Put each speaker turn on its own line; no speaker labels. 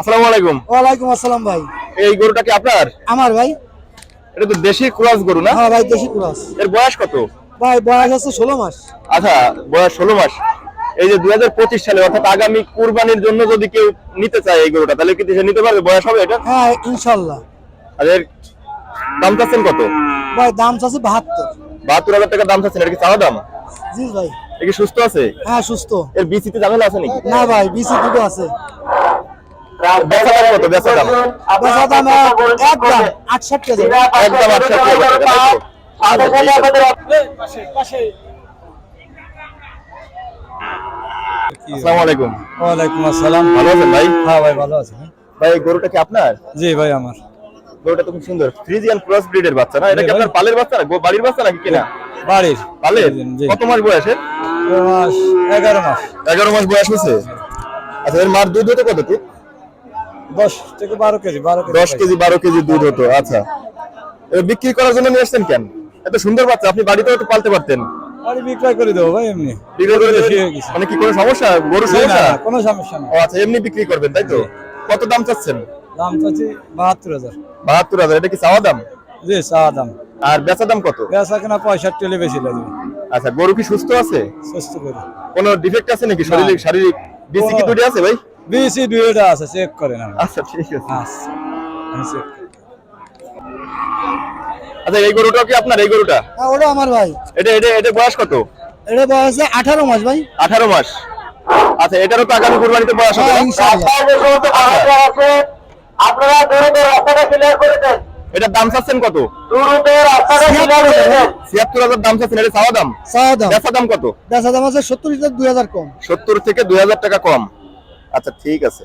আসসালামু আলাইকুম।
ওয়ালাইকুম আসসালাম ভাই।
এই গরুটা কি আপনার?
আমার ভাই।
এটা তো দেশি ক্রস গরু না?
হ্যাঁ ভাই দেশি ক্রস।
এর বয়স কত?
ভাই বয়স আছে ষোলো মাস।
আচ্ছা বয়স ষোলো মাস। এই যে দুই সালে অর্থাৎ আগামী কুরবানির জন্য যদি কেউ নিতে চায় এই গরুটা তাহলে কি সে নিতে পারবে? বয়স হবে এটা?
হ্যাঁ ইনশাল্লাহ।
আর এর দাম চাচ্ছেন কত?
ভাই দাম আছে বাহাত্তর।
বাহাত্তর হাজার টাকা দাম চাচ্ছেন এটা কি চাওয়া দাম?
জি ভাই।
এটা কি সুস্থ আছে?
হ্যাঁ সুস্থ।
এর বিসিতে ঝামেলা আছে নাকি?
না ভাই বিসি দুটো আছে।
বেচা দাম কত বেচা দাম
বেচা দাম একদম আটষট্টি
একদম আটষট্টি হাজার টাকা, তাই তো? আচ্ছা, ঠিক আছে। আসসালামু আলাইকুম।
ওয়ালাইকুম আসসালাম।
ভালো আছেন ভাই?
হ্যাঁ ভাই ভালো আছি।
ভাই গরুটা কি আপনার?
জি ভাই আমার।
গরুটা তো সুন্দর। ফ্রিজিয়ান ক্রস ব্রিডের বাচ্চা না? এটা কি আপনার পালের বাচ্চা না? বাড়ির বাচ্চা নাকি কিনা?
বাড়ির।
পালের? কত মাস বয়সে
মাস এগারো মাস।
এগারো মাস বয়স হয়েছে। আচ্ছা এর মার দুধ হতো কতটুকু?
দশ থেকে বারো কেজি বারো কেজি
দশ কেজি বারো কেজি দুধ হতো আচ্ছা। বিক্রি করার জন্য নিয়ে আসছেন কেন? এত সুন্দর বাচ্চা আপনি বাড়িতেও একটু পালতে পারতেন।
বাড়ি বিক্রয় করে দেবো ভাই এমনি।
বিক্রি করে মানে কি কোনো সমস্যা? গরু সমস্যা?
কোনো সমস্যা না
ও আচ্ছা এমনি বিক্রি করবেন তাই তো? কত দাম চাচ্ছেন?
দাম চাচ্ছি বাহাত্তর হাজার।
বাহাত্তর হাজার এটা কি চাওয়া দাম?
জি চা দাম।
আর বেচা দাম কত?
বেচা কিনা পঁয়ষট্টি হলে বেশি লাগবে।
আচ্ছা গরু কি সুস্থ আছে?
সুস্থ করে
কোনো ডিফেক্ট আছে নাকি? শারীরিক শারীরিক কি আছে ভাই?
বিসি দুইটা আছে চেক করে না
আচ্ছা ঠিক আছে।
আচ্ছা।
আচ্ছা এই গরুটা কি আপনার? এই গরুটা?
হ্যাঁ ওটা আমার ভাই।
এটা এটা এটা বয়স কত?
এটা বয়স আছে আঠারো মাস ভাই।
আঠারো মাস। আচ্ছা এটারও তো আগামী কুরবানিতে বয়স হবে
হ্যাঁ? ইনশাল্লাহ
আপনারা রাস্তাটা ক্লিয়ার করে দেন।
এটার দাম চাচ্ছেন কত?
রাস্তাটা ক্লিয়ার করে দেন।
ছিয়াত্তর হাজার দাম চাচ্ছেন। এটা চাওয়া দাম?
চাওয়া দাম।
দাম কত?
বেচা দাম আছে সত্তর লিটার দুই হাজার কম।
সত্তর থেকে দুই হাজার টাকা কম। আচ্ছা ঠিক আছে।